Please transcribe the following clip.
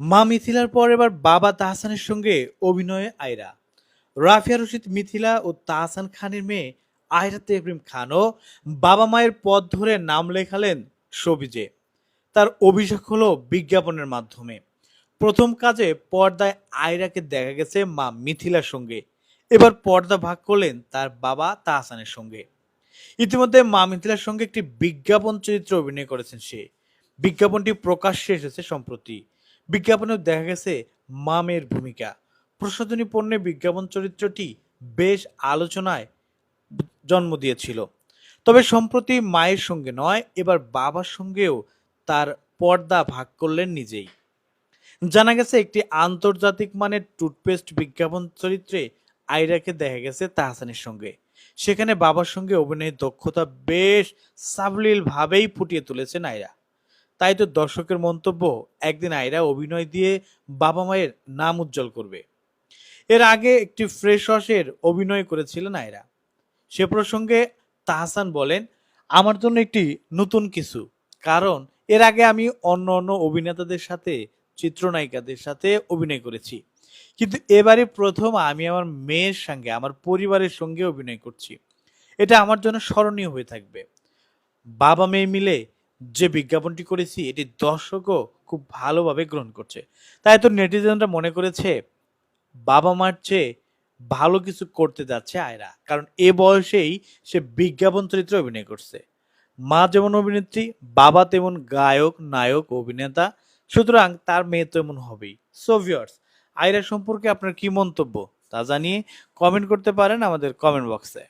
মা মিথিলার পর এবার বাবা তাহসানের সঙ্গে অভিনয়ে আয়রা। রাফিয়া রশিদ মিথিলা ও তাহসান খানের মেয়ে আয়রা তেহরিম খানও বাবা মায়ের পথ ধরে নাম লেখালেন সবিজে। তার অভিষেক হলো বিজ্ঞাপনের মাধ্যমে। প্রথম কাজে পর্দায় আয়রাকে দেখা গেছে মা মিথিলার সঙ্গে। এবার পর্দা ভাগ করলেন তার বাবা তাহসানের সঙ্গে। ইতিমধ্যে মা মিথিলার সঙ্গে একটি বিজ্ঞাপন চরিত্রে অভিনয় করেছেন সে। বিজ্ঞাপনটি প্রকাশ্যে এসেছে সম্প্রতি। বিজ্ঞাপনেও দেখা গেছে মামের ভূমিকা। প্রসাধনী পণ্যে বিজ্ঞাপন চরিত্রটি বেশ আলোচনায় জন্ম দিয়েছিল। তবে সম্প্রতি মায়ের সঙ্গে নয়, এবার বাবার সঙ্গেও তার পর্দা ভাগ করলেন নিজেই। জানা গেছে, একটি আন্তর্জাতিক মানের টুথপেস্ট বিজ্ঞাপন চরিত্রে আয়রাকে দেখা গেছে তাহসানের সঙ্গে। সেখানে বাবার সঙ্গে অভিনয়ের দক্ষতা বেশ সাবলীল ভাবেই ফুটিয়ে তুলেছেন আয়রা তাই তো দর্শকের মন্তব্য, একদিন আয়রা অভিনয় দিয়ে বাবা মায়ের নাম উজ্জ্বল করবে। এর আগে একটি ফ্রেশ ওয়াশের অভিনয় করেছিলেন আয়রা সে প্রসঙ্গে তাহসান বলেন, আমার জন্য একটি নতুন কিছু। কারণ এর আগে আমি অন্য অন্য অভিনেতাদের সাথে, চিত্রনায়িকাদের সাথে অভিনয় করেছি। কিন্তু এবারে প্রথম আমি আমার মেয়ের সঙ্গে, আমার পরিবারের সঙ্গে অভিনয় করছি। এটা আমার জন্য স্মরণীয় হয়ে থাকবে। বাবা মেয়ে মিলে যে বিজ্ঞাপনটি করেছি, এটি দর্শকও খুব ভালোভাবে গ্রহণ করছে। তাই তো নেটিজেনরা মনে করেছে, বাবা মার চেয়ে ভালো কিছু করতে যাচ্ছে আয়রা। কারণ এ বয়সেই সে বিজ্ঞাপন চরিত্রে অভিনয় করছে। মা যেমন অভিনেত্রী, বাবা তেমন গায়ক, নায়ক, অভিনেতা। সুতরাং তার মেয়ে তো এমন হবেই। সো ভিউয়ার্স আয়রা সম্পর্কে আপনার কি মন্তব্য তা জানিয়ে কমেন্ট করতে পারেন আমাদের কমেন্ট বক্সে